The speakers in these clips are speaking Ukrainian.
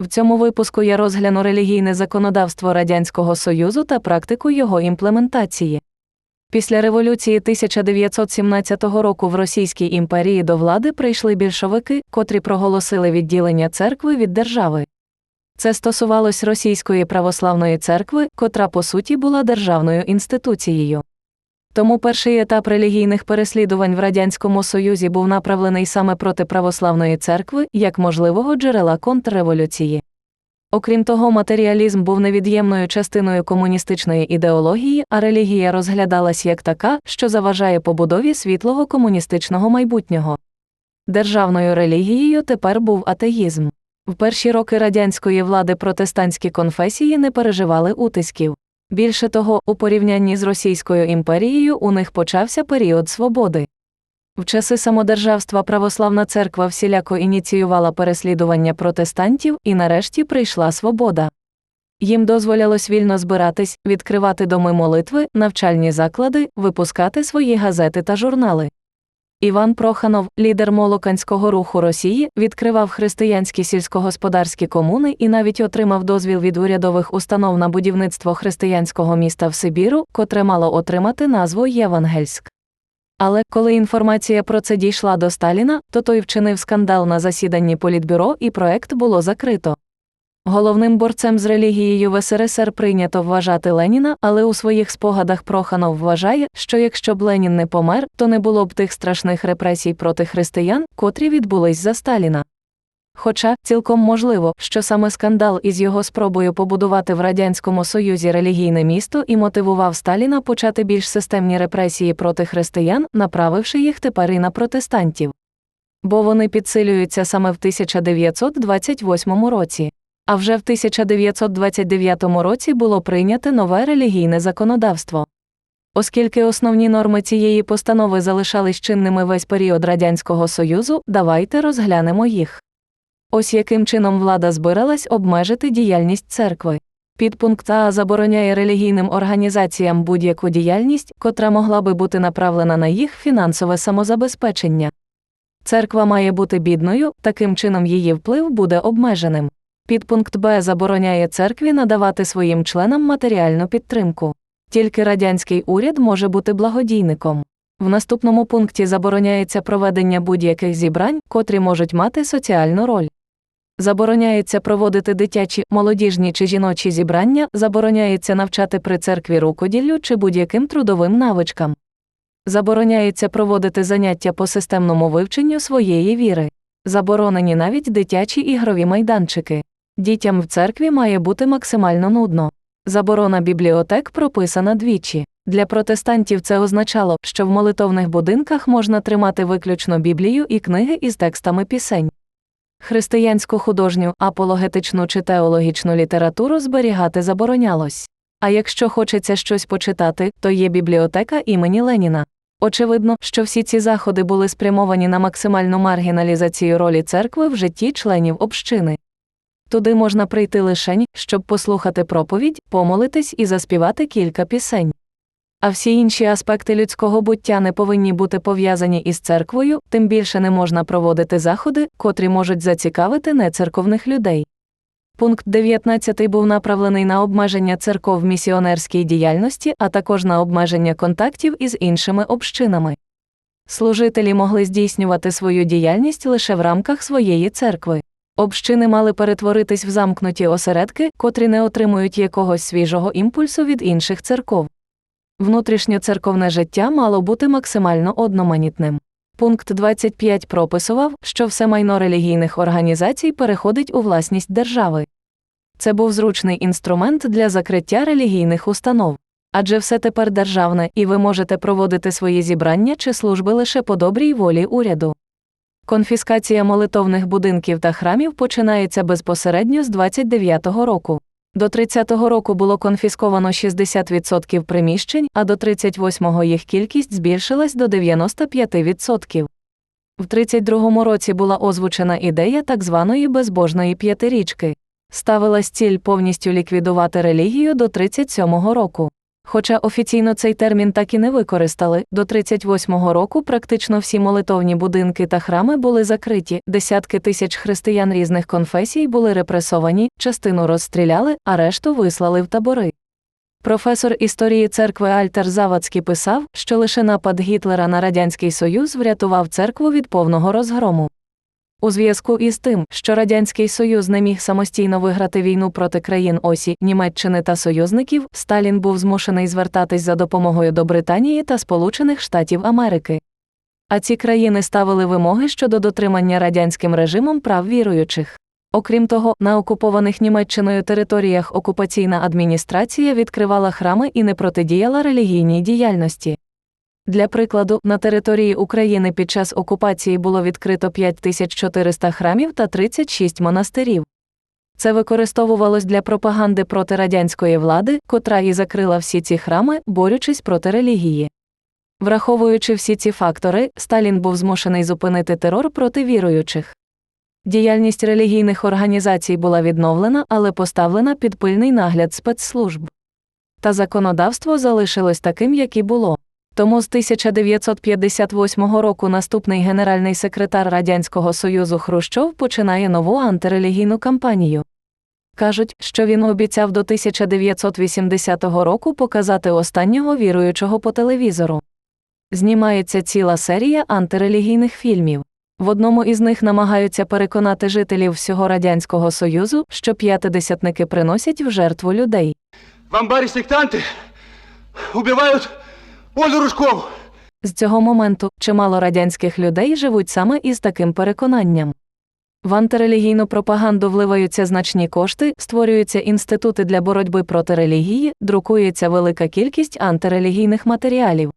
В цьому випуску я розгляну релігійне законодавство Радянського Союзу та практику його імплементації. Після революції 1917 року в Російській імперії до влади прийшли більшовики, котрі проголосили відділення церкви від держави. Це стосувалось Російської православної церкви, котра по суті була державною інституцією. Тому перший етап релігійних переслідувань в Радянському Союзі був направлений саме проти православної церкви як можливого джерела контрреволюції. Окрім того, матеріалізм був невід'ємною частиною комуністичної ідеології, а релігія розглядалась як така, що заважає побудові світлого комуністичного майбутнього. Державною релігією тепер був атеїзм. В перші роки радянської влади протестантські конфесії не переживали утисків. Більше того, у порівнянні з Російською імперією у них почався період свободи. В часи самодержавства православна церква всіляко ініціювала переслідування протестантів, і нарешті прийшла свобода. Їм дозволялось вільно збиратись, відкривати доми молитви, навчальні заклади, випускати свої газети та журнали. Іван Проханов, лідер Молоканського руху Росії, відкривав християнські сільськогосподарські комуни і навіть отримав дозвіл від урядових установ на будівництво християнського міста в Сибіру, котре мало отримати назву Євангельськ. Але коли інформація про це дійшла до Сталіна, то той вчинив скандал на засіданні Політбюро і проект було закрито. Головним борцем з релігією в СРСР прийнято вважати Леніна, але у своїх спогадах Проханов вважає, що якщо б Ленін не помер, то не було б тих страшних репресій проти християн, котрі відбулись за Сталіна. Хоча цілком можливо, що саме скандал із його спробою побудувати в Радянському Союзі релігійне місто і мотивував Сталіна почати більш системні репресії проти християн, направивши їх тепер і на протестантів. Бо вони підсилюються саме в 1928 році. А вже в 1929 році було прийняте нове релігійне законодавство. Оскільки основні норми цієї постанови залишались чинними весь період Радянського Союзу, давайте розглянемо їх. Ось яким чином влада збиралась обмежити діяльність церкви. Підпункт А забороняє релігійним організаціям будь-яку діяльність, котра могла би бути направлена на їх фінансове самозабезпечення. Церква має бути бідною, таким чином її вплив буде обмеженим. Підпункт Б забороняє церкві надавати своїм членам матеріальну підтримку. Тільки радянський уряд може бути благодійником. В наступному пункті забороняється проведення будь-яких зібрань, котрі можуть мати соціальну роль. Забороняється проводити дитячі, молодіжні чи жіночі зібрання, забороняється навчати при церкві рукоділлю чи будь-яким трудовим навичкам. Забороняється проводити заняття по системному вивченню своєї віри. Заборонені навіть дитячі ігрові майданчики. Дітям в церкві має бути максимально нудно. Заборона бібліотек прописана двічі. Для протестантів це означало, що в молитовних будинках можна тримати виключно Біблію і книги із текстами пісень. Християнську художню, апологетичну чи теологічну літературу зберігати заборонялось. А якщо хочеться щось почитати, то є бібліотека імені Леніна. Очевидно, що всі ці заходи були спрямовані на максимальну маргіналізацію ролі церкви в житті членів общини. Туди можна прийти лишень, щоб послухати проповідь, помолитись і заспівати кілька пісень. А всі інші аспекти людського буття не повинні бути пов'язані із церквою, тим більше не можна проводити заходи, котрі можуть зацікавити нецерковних людей. Пункт 19 був направлений на обмеження церков місіонерській діяльності, а також на обмеження контактів із іншими общинами. Служителі могли здійснювати свою діяльність лише в рамках своєї церкви. Общини мали перетворитись в замкнуті осередки, котрі не отримують якогось свіжого імпульсу від інших церков. Внутрішньоцерковне життя мало бути максимально одноманітним. Пункт 25 прописував, що все майно релігійних організацій переходить у власність держави. Це був зручний інструмент для закриття релігійних установ. Адже все тепер державне, і ви можете проводити свої зібрання чи служби лише по добрій волі уряду. Конфіскація молитовних будинків та храмів починається безпосередньо з 29-го року. До 30-го року було конфісковано 60% приміщень, а до 38-го їх кількість збільшилась до 95%. В 32-му році була озвучена ідея так званої безбожної п'ятирічки. Ставилась ціль повністю ліквідувати релігію до 37-го року. Хоча офіційно цей термін так і не використали, до 38-го року практично всі молитовні будинки та храми були закриті, десятки тисяч християн різних конфесій були репресовані, частину розстріляли, а решту вислали в табори. Професор історії церкви Альтер Завадський писав, що лише напад Гітлера на Радянський Союз врятував церкву від повного розгрому. У зв'язку із тим, що Радянський Союз не міг самостійно виграти війну проти країн Осі, Німеччини та союзників, Сталін був змушений звертатись за допомогою до Британії та Сполучених Штатів Америки. А ці країни ставили вимоги щодо дотримання радянським режимом прав віруючих. Окрім того, на окупованих Німеччиною територіях окупаційна адміністрація відкривала храми і не протидіяла релігійній діяльності. Для прикладу, на території України під час окупації було відкрито 5400 храмів та 36 монастирів. Це використовувалось для пропаганди проти радянської влади, котра і закрила всі ці храми, борючись проти релігії. Враховуючи всі ці фактори, Сталін був змушений зупинити терор проти віруючих. Діяльність релігійних організацій була відновлена, але поставлена під пильний нагляд спецслужб. Та законодавство залишилось таким, як і було. Тому з 1958 року наступний генеральний секретар Радянського Союзу Хрущов починає нову антирелігійну кампанію. Кажуть, що він обіцяв до 1980 року показати останнього віруючого по телевізору. Знімається ціла серія антирелігійних фільмів. В одному із них намагаються переконати жителів всього Радянського Союзу, що п'ятидесятники приносять в жертву людей. В амбаре сектанты убивают Олю Ружкову. З цього моменту чимало радянських людей живуть саме із таким переконанням. В антирелігійну пропаганду вливаються значні кошти, створюються інститути для боротьби проти релігії, друкується велика кількість антирелігійних матеріалів.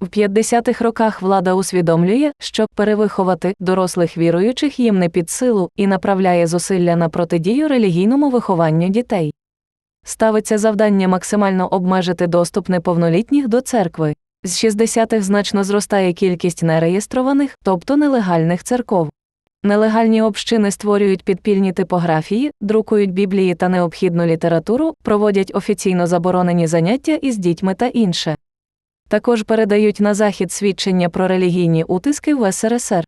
В 50-х роках влада усвідомлює, що перевиховати дорослих віруючих їм не під силу і направляє зусилля на протидію релігійному вихованню дітей. Ставиться завдання максимально обмежити доступ неповнолітніх до церкви. З 60-х значно зростає кількість нереєстрованих, тобто нелегальних церков. Нелегальні общини створюють підпільні типографії, друкують біблії та необхідну літературу, проводять офіційно заборонені заняття із дітьми та інше. Також передають на захід свідчення про релігійні утиски в СРСР.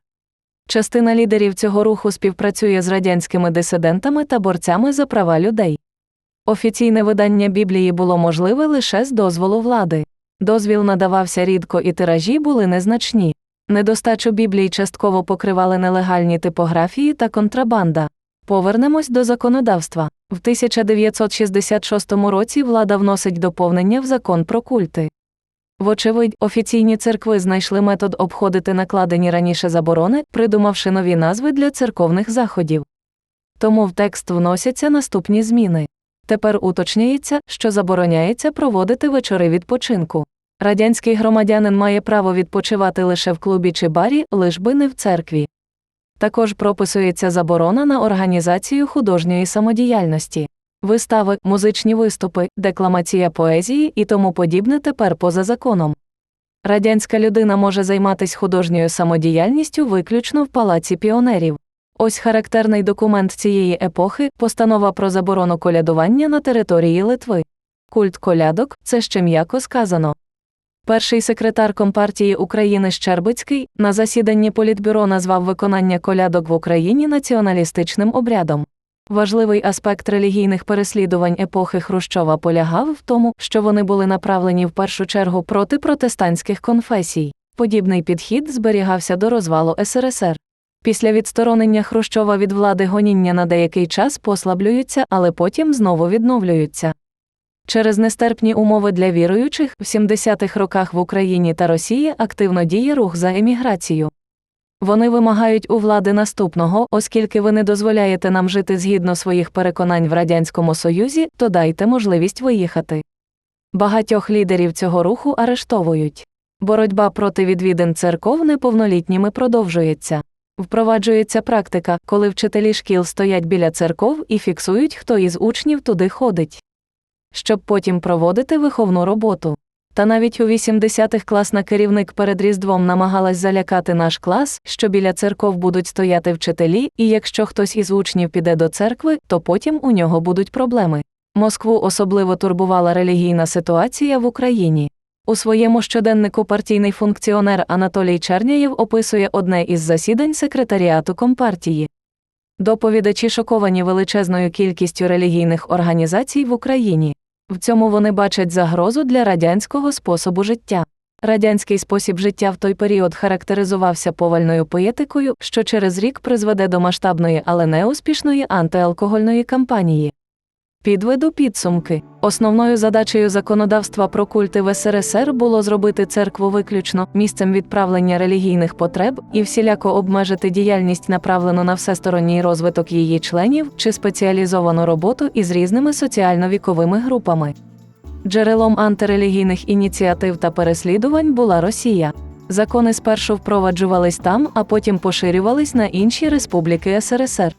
Частина лідерів цього руху співпрацює з радянськими дисидентами та борцями за права людей. Офіційне видання Біблії було можливе лише з дозволу влади. Дозвіл надавався рідко і тиражі були незначні. Недостачу Біблій частково покривали нелегальні типографії та контрабанда. Повернемось до законодавства. В 1966 році влада вносить доповнення в закон про культи. Вочевидь, офіційні церкви знайшли метод обходити накладені раніше заборони, придумавши нові назви для церковних заходів. Тому в текст вносяться наступні зміни. Тепер уточнюється, що забороняється проводити вечори відпочинку. Радянський громадянин має право відпочивати лише в клубі чи барі, лиш би не в церкві. Також прописується заборона на організацію художньої самодіяльності. Вистави, музичні виступи, декламація поезії і тому подібне тепер поза законом. Радянська людина може займатися художньою самодіяльністю виключно в палаці піонерів. Ось характерний документ цієї епохи постанова про заборону колядування на території Литви. Культ колядок це ще м'яко сказано. Перший секретар Компартії України Щербицький на засіданні Політбюро назвав виконання колядок в Україні націоналістичним обрядом. Важливий аспект релігійних переслідувань епохи Хрущова полягав в тому, що вони були направлені в першу чергу проти протестантських конфесій. Подібний підхід зберігався до розвалу СРСР. Після відсторонення Хрущова від влади гоніння на деякий час послаблюються, але потім знову відновлюються. Через нестерпні умови для віруючих в 70-х роках в Україні та Росії активно діє рух за еміграцію. Вони вимагають у влади наступного, оскільки ви не дозволяєте нам жити згідно своїх переконань в Радянському Союзі, то дайте можливість виїхати. Багатьох лідерів цього руху арештовують. Боротьба проти відвідин церков неповнолітніми продовжується. Впроваджується практика, коли вчителі шкіл стоять біля церков і фіксують, хто із учнів туди ходить. Щоб потім проводити виховну роботу. Та навіть у 80-х класна керівник перед Різдвом намагалась залякати наш клас, що біля церков будуть стояти вчителі, і якщо хтось із учнів піде до церкви, то потім у нього будуть проблеми. Москву особливо турбувала релігійна ситуація в Україні. У своєму щоденнику партійний функціонер Анатолій Черняєв описує одне із засідань секретаріату Компартії. Доповідачі шоковані величезною кількістю релігійних організацій в Україні. В цьому вони бачать загрозу для радянського способу життя. Радянський спосіб життя в той період характеризувався повальною поетикою, що через рік призведе до масштабної, але неуспішної антиалкогольної кампанії. Підведу підсумки. Основною задачею законодавства про культи в СРСР було зробити церкву виключно місцем відправлення релігійних потреб і всіляко обмежити діяльність, направлену на всесторонній розвиток її членів чи спеціалізовану роботу із різними соціально-віковими групами. Джерелом антирелігійних ініціатив та переслідувань була Росія. Закони спершу впроваджувались там, а потім поширювались на інші республіки СРСР.